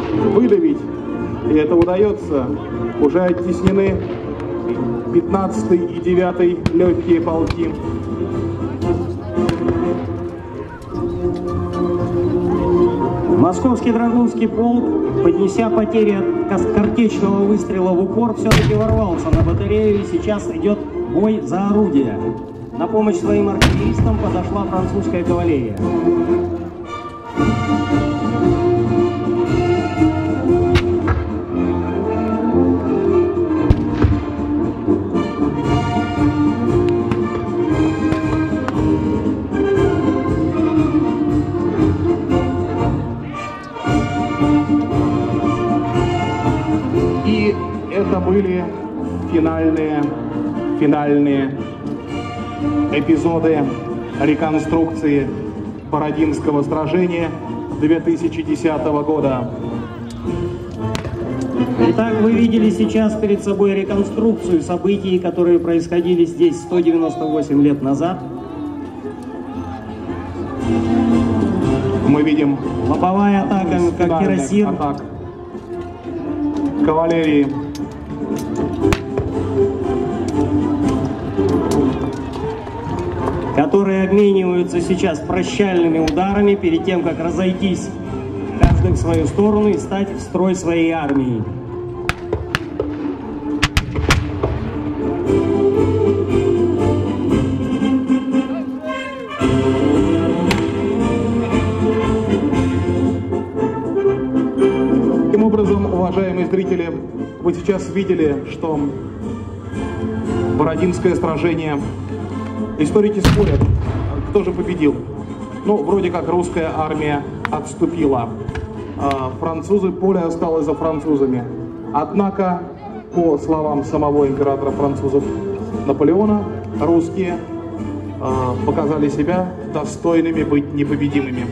выдавить, и это удается. Уже оттеснены 15 и 9 легкие полки. Московский Драгунский полк, поднеся потери от картечного выстрела в упор, все-таки ворвался на батарею и сейчас идет бой за орудие. На помощь своим артиллеристам подошла французская кавалерия. Это были финальные, финальные эпизоды реконструкции Бородинского сражения 2010 года. Итак, вы видели сейчас перед собой реконструкцию событий, которые происходили здесь 198 лет назад. Мы видим Лобовая атака, как кирасир. атак кавалерии. Которые обмениваются сейчас прощальными ударами перед тем, как разойтись каждый в свою сторону и стать в строй своей армии. Таким образом, уважаемые зрители, вы сейчас видели, что Бородинское сражение, историки спорят, кто же победил. Ну, вроде как русская армия отступила. А Французы, поле осталось за французами. Однако, по словам самого императора французов Наполеона, русские а, показали себя достойными быть непобедимыми.